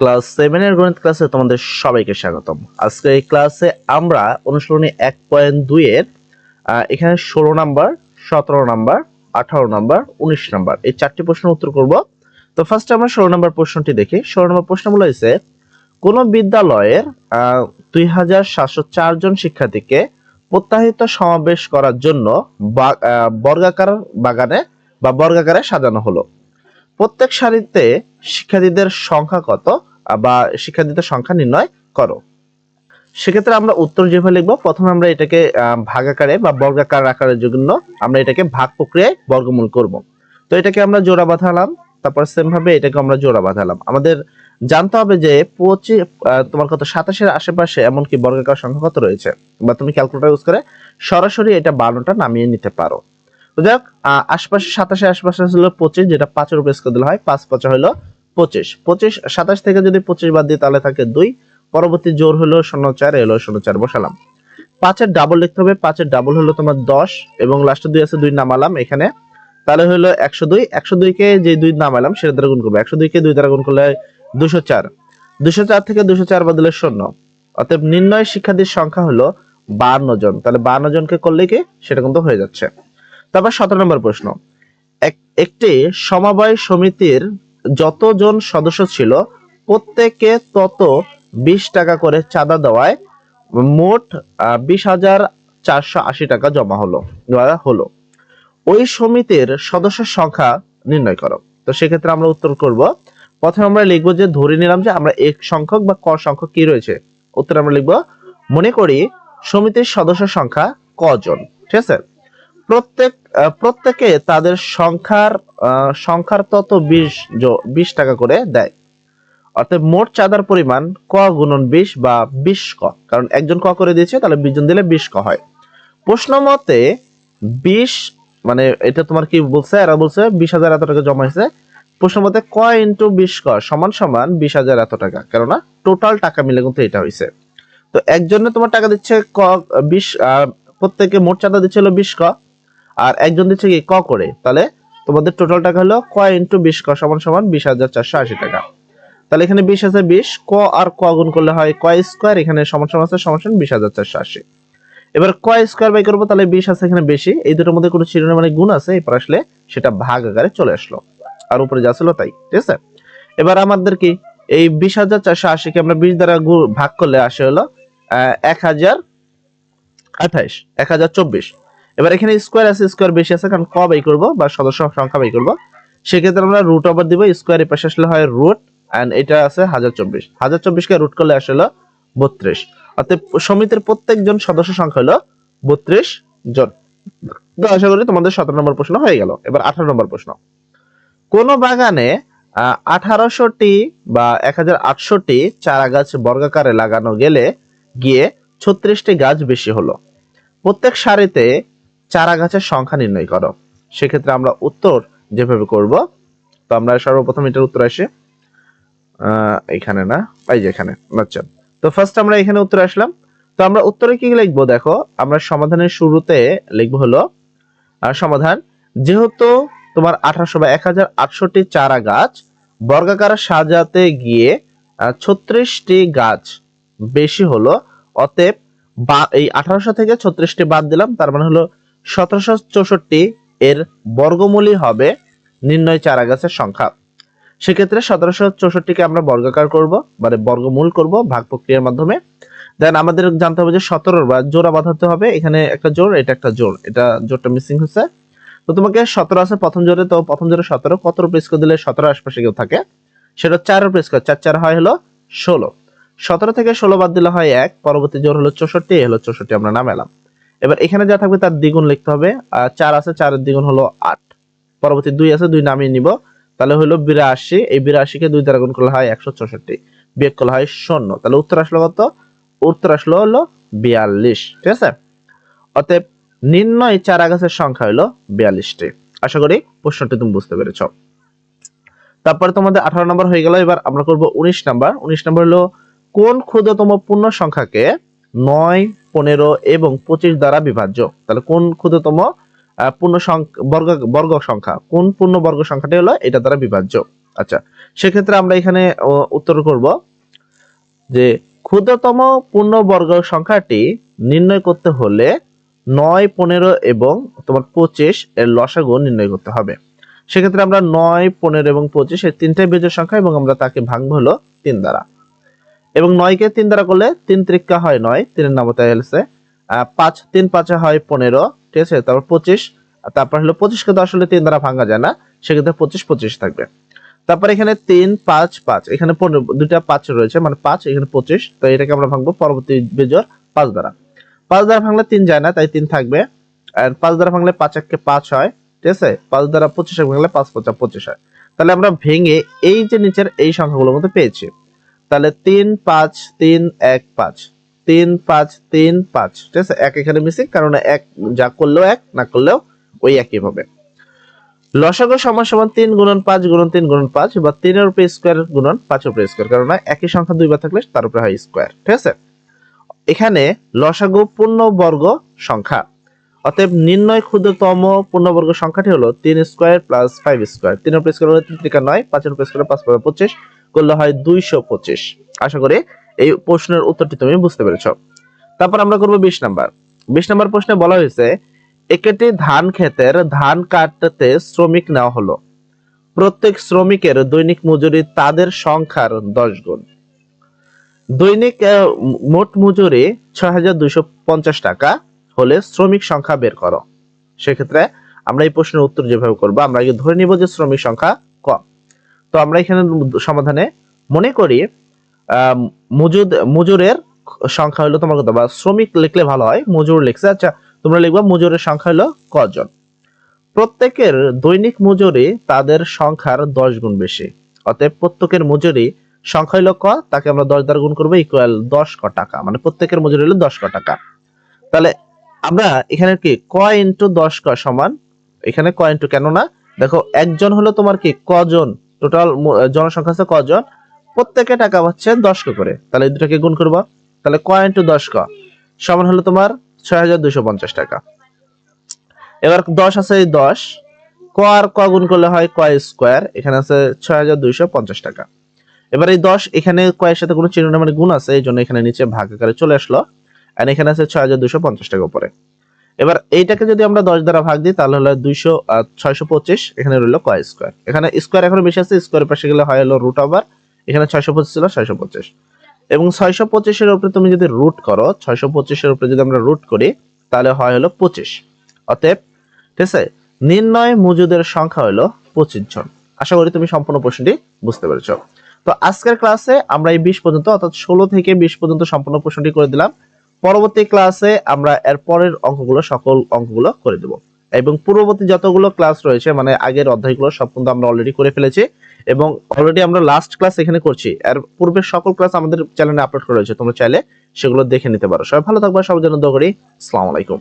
Class সেভেনের গণিত ক্লাসে তোমাদের সবাইকে স্বাগতম। আজকে এই ক্লাসে আমরা অনুশীলনী এক পয়েন্ট দুইয়ের এখানে ষোলো নাম্বার, সতেরো নাম্বার, আঠারো নাম্বার, উনিশ নাম্বার এই চারটি প্রশ্নের উত্তর করব। তো ফার্স্ট আমরা ষোলো নাম্বার প্রশ্নটি দেখি। ষোলো নম্বর প্রশ্ন বলা হয়েছে কোন বিদ্যালয়ের দুই হাজার সাতশো চার জন শিক্ষার্থীকে প্রত্যাহিত সমাবেশ করার জন্য বর্গাকার বাগানে বা বর্গাকারে সাজানো হলো। প্রত্যেক সারিতে শিক্ষার্থীদের সংখ্যা কত, বা শিক্ষার্থীদের সংখ্যা নির্ণয় করো। সেক্ষেত্রে আমরা উত্তর যেভাবে লিখব, প্রথমে আমরা এটাকে ভাগাকারে বা বর্গাকার আকারের জন্য আমরা এটাকে ভাগ প্রক্রিয়ায় বর্গমূল করব। তো এটাকে আমরা জোড়া বাঁধালাম, তারপর সেম ভাবে এটাকে আমরা জোড়া বাঁধালাম। আমাদের জানতে হবে যে পঁচিশ তোমার কত, সাতাশের আশেপাশে এমনকি বর্গাকার সংখ্যা কত রয়েছে, বা তুমি ক্যালকুলেটার ইউজ করে সরাসরি এটা বারোটা নামিয়ে নিতে পারো। তো যাক আশপাশে সাতাশের আশপাশে হলো পঁচিশ, যেটা পাঁচের উপর স্কোর দিলে হয়, পাঁচ পাঁচা হলো পঁচিশ। পঁচিশ, সাতাশ থেকে যদি পঁচিশ বাদ দিই, তাহলে থাকে দুই। পরবর্তী জোর হলো শূন্য চার এলো শূন্য চার, বসালাম। পাঁচের ডাবল লিখতে হবে, পাঁচের ডাবল হলো তোমার দশ, এবং লাস্টে দুই আছে, দুই নামালাম এখানে। তাহলে হলো একশো দুই। একশো দুইকে যে দুই নামালাম, সেটা দ্বারা গুণ করব। একশো দুইকে দুই দ্বারা গুণ করলে দুশো চার। দুশো চার থেকে দুশো চার বদলে শূন্য। অতএব নির্ণয় শিক্ষার্থীর সংখ্যা হলো বান্ন জন। তাহলে বান্ন জনকে করলে কি? সেটা কিন্তু হয়ে যাচ্ছে। তারপর সতেরো নম্বর প্রশ্ন। এক- একটি সমবায় সমিতির যতজন সদস্য ছিল, প্রত্যেকে তত বিশ টাকা করে চাঁদা দেওয়ায় মোট বিশ হাজার চারশো আশি টাকা জমা হলো হলো। ওই সমিতির সদস্য সংখ্যা নির্ণয় করো। তো সেক্ষেত্রে আমরা উত্তর করব। প্রথমে আমরা লিখব যে, ধরে নিলাম যে আমরা এক সংখ্যক বা ক সংখ্যক কি রয়েছে। উত্তর আমরা লিখব, মনে করি সমিতির সদস্য সংখ্যা কজন? ঠিক আছে? প্রত্যেক প্রত্যেকে তাদের সংখ্যার সংখ্যার তত বিশ বিশ টাকা করে দেয়। অর্থাৎ মোট চাঁদার পরিমাণ ক গুণন বিশ বা বিশ ক। কারণ একজন ক করে দিয়েছে, তাহলে বিশ জন দিলে বিশ ক হয়। প্রশ্ন মতে বিশ মানে এটা তোমার কি বলছে? এরা বলছে বিশ হাজার এত টাকা জমা হয়েছে। প্রশ্ন মতে ক ইন্টু বিশ ক সমান সমান বিশ হাজার এত টাকা। কেননা টোটাল টাকা মিলে কিন্তু এটা হয়েছে। তো একজনে তোমার টাকা দিচ্ছে ক, বিশ প্রত্যেকে মোট চাঁদা দিচ্ছে বিশ ক। আর একজন দিচ্ছে কি, ক করে? তাহলে তোমাদের টোটাল টাকা হলো ক ইন্টু বিশ, ক সমান সমান বিশ হাজার চারশো আশি টাকা। তাহলে এখানে বিশ আছে বিশ, ক আর ক গুণ করলে হয় ক স্কোয়ার এখানে সমান সমান আছে সমান সমান বিশ হাজার চারশো আশি। এবার ক স্কোয়ার বাই করব, তাহলে বিশ আছে এখানে বেশি। এই দুটোর মধ্যে কোনো চিহ্ন মানে গুণ আছে, এরপর আসলে সেটা ভাগ আকারে চলে আসলো। আর উপরে যা ছিল তাই, ঠিক আছে? এবার আমাদের কি, এই বিশ হাজার চারশো আশিকে আমরা বিশ দ্বারা ভাগ করলে আসে হলো এক হাজার আঠাইশ, এক হাজার চব্বিশ। এবার এখানে স্কোয়ার আছে স্কোয়ার বেশি আছে, কারণ ক বাই করব বা সদস্য সংখ্যা বাই করব। সেক্ষেত্রে আমরা রুট ওভার দিব স্কোয়ার এর পাশে আসলে হয় রুট অ্যান্ড এটা আছে হাজার চব্বিশ। হাজার চব্বিশকে রুট করলে আসলে বত্রিশ। অর্থাৎ সমিতির প্রত্যেকজন সদস্য সংখ্যা হলো বত্রিশ জন। তো আশা করি তোমাদের সতেরো নম্বর প্রশ্ন হয়ে গেল। এবার আঠারো নম্বর প্রশ্ন। কোন বাগানে আঠারোশোটি বা এক হাজার আটশোটি চারা গাছ বর্গাকারে লাগানো গেলে গিয়ে ছত্রিশটি গাছ বেশি হলো। প্রত্যেক সারিতে চারা গাছের সংখ্যা নির্ণয় করো। সেক্ষেত্রে আমরা উত্তর যেভাবে করব, তো আমরা সর্বপ্রথম এটার উত্তর আসি এখানে না, এই যে এখানে আচ্ছা। তো ফার্স্ট আমরা এখানে উত্তর আসলাম। তো আমরা উত্তরে কি লিখব? দেখো, আমরা সমাধানের শুরুতে লিখব হলো সমাধান, যেহেতু তোমার আঠারোশো বা এক হাজার আটষট্টি চারা গাছ বর্গাকার সাজাতে গিয়ে ছত্রিশটি গাছ বেশি হলো, অতএব বা, এই আঠারোশো থেকে ছত্রিশটি বাদ দিলাম, তার মানে হলো সতেরোশো চৌষট্টি এর বর্গমূলই হবে নির্ণয় চারা গাছের সংখ্যা। সেক্ষেত্রে সতেরোশো চৌষট্টিকে আমরা বর্গাকার করব মানে বর্গমূল করব, ভাগ প্রক্রিয়ার মাধ্যমে। দেন আমাদের জানতে হবে যে সতেরোর বা জোড়া বাঁধাতে হবে, এখানে একটা জোর এটা একটা জোর এটা জোরটা মিসিং হচ্ছে। তো তোমাকে সতেরো আছে প্রথম জোরে তো প্রথম জোরে সতেরো, কত প্রেস করে দিলে সতেরো আশপাশে কেউ থাকে? সেটা চার প্রেস করে চার চার হয় হলো ষোলো। সতেরো থেকে ষোলো বাদ দিলে হয় এক, পরবর্তী জোর হলো চৌষট্টি হলো চৌষট্টি, আমরা নামালাম। এবার এখানে যা থাকবে তার দ্বিগুণ লিখতে হবে, আর চার আছে, চারের দ্বিগুণ হলো আট। পরবর্তী দুই আছে, দুই নামিয়ে নিব। তাহলে হলো বিরাশি, এই বিরাশিকে দুই দ্বারা গুণ করলে হয় একশো চৌষট্টি, বিয়োগ করলে হয় শূন্য। তাহলে উত্তর আসলো কত? উত্তর আসলো হলো বিয়াল্লিশ, ঠিক আছে? অতএব নির্ণয় চারা গাছের সংখ্যা হলো বিয়াল্লিশটি। আশা করি প্রশ্নটি তুমি বুঝতে পেরেছ। তারপরে তোমাদের আঠারো নম্বর হয়ে গেল, এবার আমরা করব উনিশ নাম্বার। উনিশ নম্বর হলো কোন ক্ষুদ্রতম পূর্ণ সংখ্যাকে নয় পনেরো এবং পঁচিশ দ্বারা বিভাজ্য। তাহলে কোন ক্ষুদ্রতম পূর্ণ বর্গ বর্গ সংখ্যা? কোন পূর্ণ বর্গ সংখ্যাটি হলো এটা দ্বারা বিভাজ্য। আচ্ছা সেক্ষেত্রে আমরা এখানে উত্তর করব যে ক্ষুদ্রতম পূর্ণবর্গ সংখ্যাটি নির্ণয় করতে হলে নয়, পনেরো এবং তোমার পঁচিশ এর লসাগু নির্ণয় করতে হবে। সেক্ষেত্রে আমরা নয়, পনেরো এবং পঁচিশ এই তিনটাই বিজোড় সংখ্যা এবং আমরা তাকে ভাঙবো হলো তিন দ্বারা। এবং নয়কে তিন দ্বারা করলে তিন ত্রিকা হয় নয়, তিনের নামতে এলসে পাঁচ, তিন পাঁচে হয় পনেরো, ঠিক আছে? তারপর পঁচিশ তারপর হলো পঁচিশকে তো আসলে তিন দ্বারা ভাঙা যায় না, সেক্ষেত্রে পঁচিশ পঁচিশ থাকবে। তারপর এখানে তিন, পাঁচ পাঁচ, এখানে পনেরো, দুইটা পাঁচ রয়েছে মানে পাঁচ, এখানে পঁচিশ তো এটাকে আমরা ভাঙবো পরবর্তী বেজোর পাঁচ দ্বারা। পাঁচ দ্বারা ভাঙলে তিন যায় না, তাই তিন থাকবে। আর পাঁচ দ্বারা ভাঙলে পাঁচ এককে পাঁচ হয়, ঠিক আছে? পাঁচ দ্বারা পঁচিশ ভাঙলে পাঁচ পঁচা পঁচিশ হয়। তাহলে আমরা ভেঙে এই যে নিচের এই সংখ্যাগুলোর মধ্যে পেয়েছি। তাহলে তিন পাঁচ তিন এক পাঁচ। তিন পাঁচ তিন পাঁচ। ঠিক আছে? এক এখানে মিসিং কারণ এক যা করলেও এক, না করলেও ওই একই হবে। লসাগু সমান সমান তিন গুণন পাঁচ গুণন তিন গুণন পাঁচ, বা তিনের উপরে স্কোয়ার গুণন পাঁচের উপরে স্কোয়ার কারণ একই সংখ্যা দুইবার থাকলে তার উপরে হয় স্কোয়ার ঠিক আছে? এখানে লসাগু পূর্ণবর্গ সংখ্যা। অতএব নির্ণয় ক্ষুদ্রতম পূর্ণবর্গ সংখ্যাটি হলো তিন স্কোয়ার প্লাস ফাইভ স্কোয়ার তিনের উপরে স্কোয়ার হলে তিন ত্রিকা নয়, পাঁচের উপরে স্কোয়ার পাঁচ পাঁচ, পঁচিশ। করলে হয় দুইশো পঁচিশ। আশা করি এই প্রশ্নের উত্তরটি তুমি বুঝতে পেরেছ। তারপর আমরা করব বিশ নাম্বার। বিশ নাম্বার প্রশ্নে বলা হয়েছে, একটি ধান ক্ষেতের ধান কাটতে শ্রমিক নেওয়া হলো। প্রত্যেক শ্রমিকের দৈনিক মজুরি তাদের সংখ্যার দশ গুণ। দৈনিক মোট মজুরি ছয় হাজার দুইশো পঞ্চাশ টাকা হলে শ্রমিক সংখ্যা বের করো। সেক্ষেত্রে আমরা এই প্রশ্নের উত্তর যেভাবে করব, আমরা আগে ধরে নিব যে শ্রমিক সংখ্যা কম। তো আমরা এখানে সমাধানে মনে করি মজুদ, মজুরের সংখ্যা হলো তোমার কথা বা শ্রমিক লিখলে ভালো হয়, মজুর লিখছে। আচ্ছা তোমরা লিখবা মজুরের সংখ্যা হলো কজন? প্রত্যেকের দৈনিক মজুরি তাদের সংখ্যার দশ গুণ বেশি। অতএব প্রত্যেকের মজুরি সংখ্যা হলো ক, তাকে আমরা দশ দ্বারা গুণ করব ইকুয়াল দশ ক টাকা। মানে প্রত্যেকের মজুরি হলো দশ ক টাকা। তাহলে আমরা এখানে কি, ক ইন্টু দশ ক সমান? এখানে ক ইন্টু কেন না? দেখো, একজন হলো তোমার কি, কজন? টোটাল জনসংখ্যা আছে কজন? প্রত্যেকে টাকা পাচ্ছে দশ ক করে। তাহলে দুটাকে গুণ করব। তাহলে ক ইন্টু দশ ক। সমান হলো তোমার ছয় হাজার দুইশো পঞ্চাশ টাকা। এবার দশ আছে দশ। ক আর ক গুণ করলে হয় ক স্কোয়ার। এখানে আছে ছয় হাজার দুইশো পঞ্চাশ টাকা। এবার এই দশ, এখানে কয়ের সাথে কোনো চিহ্ন মানে গুণ আছে, এই জন্য এখানে নিচে ভাগ আকারে চলে আসলো। এখানে আছে ছয় হাজার দুইশো পঞ্চাশ টাকা উপরে। এবার এইটাকে যদি আমরা দশ দ্বারা ভাগ দিই, তাহলে হলো দুইশো ছয়শো পঁচিশ, এখানে রইল কয় স্কোয়ার এখানে স্কোয়ার এখনও বেশি আছে স্কোয়ারের পাশে গেলে হয় হলো রুট ওভার এখানে ছয়শো পঁচিশ ছিল, ছয়শো পঁচিশ। এবং ছয়শো পঁচিশের উপরে তুমি যদি রুট করো, ছয়শো পঁচিশের উপরে যদি আমরা রুট করি, তাহলে হয় হলো পঁচিশ। অতএব, ঠিক আছে? নির্ণয় মজুদের সংখ্যা হলো পঁচিশ জন। আশা করি তুমি সম্পূর্ণ প্রশ্নটি বুঝতে পেরেছ। তো আজকের ক্লাসে আমরা এই বিশ পর্যন্ত, অর্থাৎ ষোলো থেকে বিশ পর্যন্ত সম্পূর্ণ প্রশ্নটি করে দিলাম। পরবর্তী ক্লাসে আমরা এর পরের অঙ্কগুলো, সকল অঙ্কগুলো করে দেব। এবং পূর্ববর্তী যতগুলো ক্লাস রয়েছে মানে আগের অধ্যায়গুলো সব কিন্তু আমরা অলরেডি করে ফেলেছি। এবং অলরেডি আমরা লাস্ট ক্লাস এখানে করছি। এর পূর্বের সকল ক্লাস আমাদের চ্যানেলে আপলোড করা রয়েছে, তোমরা চাইলে সেগুলো দেখে নিতে পারো। সবাই ভালো থাকবে, সবার জন্য দোয়া করি। আসসালামু আলাইকুম।